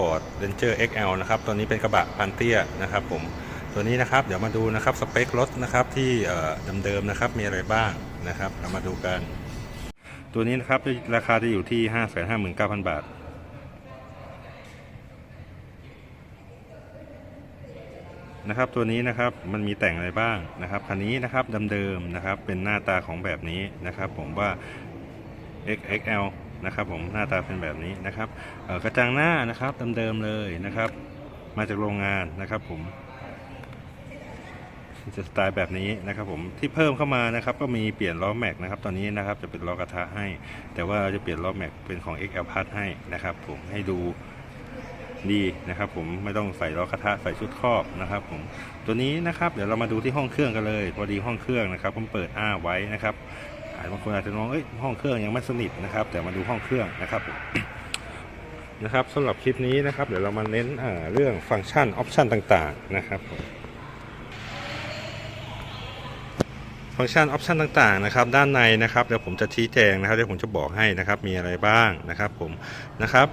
Ford Ranger XL นะครับตัวนี้เป็นกระบะพันเตี้ยนะครับผมตัวนี้นะครับเดี๋ยวมาดูนะครับสเปครถนะครับที่เอ่อเดิมๆนะครับมีอะไรบ้างนะครับเรามาดูกัน ตัวนี้นะครับราคาจะอยู่ที่ 559,000 บาทนะครับตัวนี้นะครับมันมีแต่งอะไรบ้างนะครับคันนี้นะครับเดิมๆนะครับเป็นหน้าตาของแบบนี้นะครับ ผมว่า XXL นะครับผมหน้าตาเป็นแบบนี้นะครับกระจังหน้านะครับเดิมๆเลยนะครับ มาจากโรงงานนะครับผมจะสไตล์แบบนี้นะครับผมที่เพิ่มเข้ามานะครับก็มีเปลี่ยนล้อแม็กนะครับตอนนี้นะครับจะเป็นล้อกระทะให้ แต่ว่าเราจะเปลี่ยนล้อแม็กเป็นของ XL Plus ให้นะครับผมให้ดูดีนะครับผมไม่ต้องใส่ล้อกระทะใส่ชุดครอบนะครับผมตัวนี้นะครับเดี๋ยวเรามาดูที่ห้องเครื่องกันเลยพอดีห้องเครื่องนะครับผมเปิดอ้าไว้นะครับายบางคนอาจจะมองเอ้ยห้องเครื่องยังไม่สนิทนะครับ แต่มาดูห้องเครื่องนะครับนะครับสำหรับคลิปนี้นะครับ เดี๋ยวเรามาเน้นเอ่อเรื่องฟังก์ชันออปชันต่างๆนะครับผม ฟังก์ชันออปชันต่างๆนะครับด้านในนะครับเดี๋ยวผมจะชี้แจงนะครับเดี๋ยวผมจะบอกให้นะครับมีอะไรบ้างนะครับผมนะครับ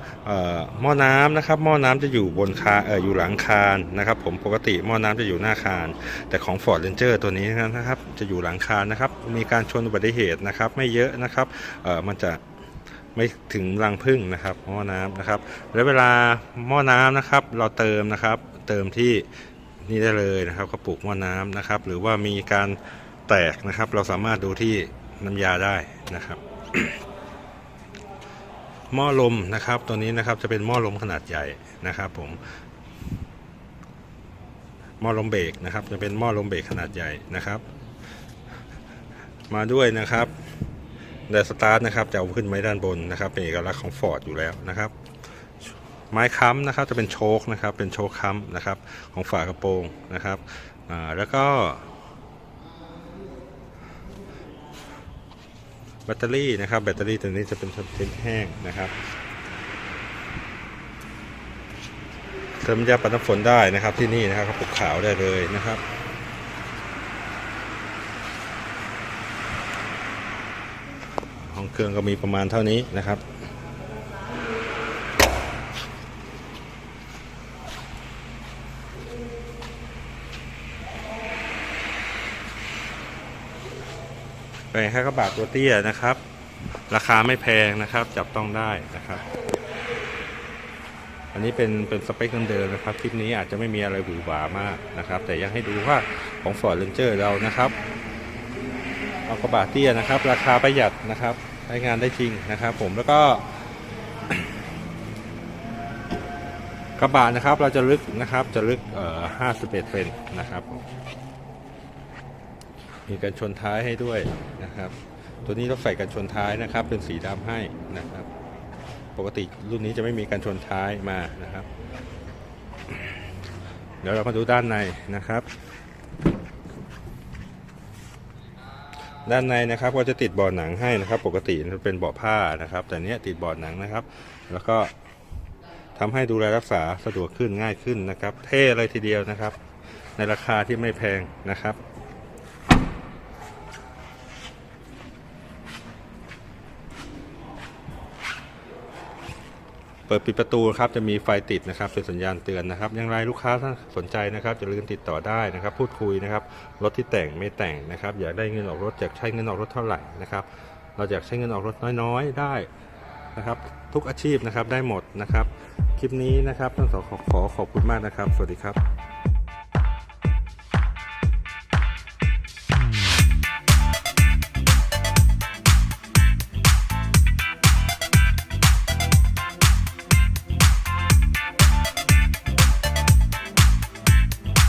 หม้อน้ำนะครับหม้อน้ำจะอยู่บนคาเอออยู่หลังคานนะครับผมปกติหม้อน้ำจะอยู่หน้าคาน แต่ของ Ford Ranger ตัวนี้นะครับจะอยู่หลังคานนะครับมีการชนอุบัติเหตุนะครับไม่เยอะนะครับเออมันจะไม่ถึงรังพึ่งนะครับหม้อน้ำนะครับแล้วเวลาหม้อน้ำนะครับ เราเติมนะครับ เติมที่นี่ได้เลยนะครับกระปุกหม้อน้ำนะครับ หรือว่ามีการ แตกนะครับ เราสามารถดูที่น้ำยาได้นะครับหม้อลมนะครับตัวนี้นะครับจะเป็นหม้อลมขนาดใหญ่นะครับผมหม้อลมเบรกนะครับ จะเป็นหม้อลมเบรกขนาดใหญ่นะครับ มาด้วยนะครับแดสตาร์ทนะครับจะเอาขึ้นไว้ด้านบนนะครับ เป็นเอกลักษณ์ของ Ford อยู่แล้วนะครับ ไม้ค้ำนะครับจะเป็นโชคนะครับ เป็นโชคค้ำนะครับ ของฝากระโปรงนะครับแล้วก็ แบตเตอรี่นะครับ แบตเตอรี่ตัวนี้จะเป็นชนิดแห้งนะครับเติมยาปัดน้ำฝนได้นะครับที่นี่นะครับกระปุกขาวได้เลยนะครับห้องเครื่องก็มีประมาณเท่านี้นะครับ เป็นแค่กระบะตัวเตี้ยนะครับ ราคาไม่แพงนะครับ จับต้องได้นะครับ อันนี้เป็นเป็นสเปคเดิมๆนะครับ คลิปนี้อาจจะไม่มีอะไรหวือหวามากนะครับ แต่ยังให้ดูว่าของ Ford Ranger เรานะครับ เอากระบะเตี้ยนะครับ ราคาประหยัดนะครับใช้งานได้จริงนะครับ ผมแล้วก็กระบะนะครับเราจะลึกนะครับจะลึกเอ่อ51เซนนะครับผ มีกันชนท้ายให้ด้วยนะครับ ตัวนี้เราใส่กันชนท้ายนะครับ เป็นสีดำให้นะครับ ปกติรุ่นนี้จะไม่มีกันชนท้ายมานะครับ เดี๋ยวเรามาดูด้านในนะครับ ด้านในนะครับก็จะติดเบาะหนังให้นะครับ ปกติมันเป็นเบาะผ้านะครับ แต่เนี้ยติดเบาะหนังนะครับ แล้วก็ทำให้ดูแลรักษาสะดวกขึ้นง่ายขึ้นนะครับ เท่เลยทีเดียวนะครับ ในราคาที่ไม่แพงนะครับ เปิดปิดประตูครับจะมีไฟติดนะครับเป็นสัญญาณเตือนนะครับ อย่างไรลูกค้าถ้าสนใจนะครับจะลืมติดต่อได้นะครับ พูดคุยนะครับรถที่แต่งไม่แต่งนะครับ อยากได้เงินออกรถอยากใช้เงินออกรถเท่าไหร่นะครับ เราอยากใช้เงินออกรถน้อยๆได้นะครับ ทุกอาชีพนะครับได้หมดนะครับ คลิปนี้นะครับต้องขอขอขอบคุณมากนะครับ สวัสดีครับ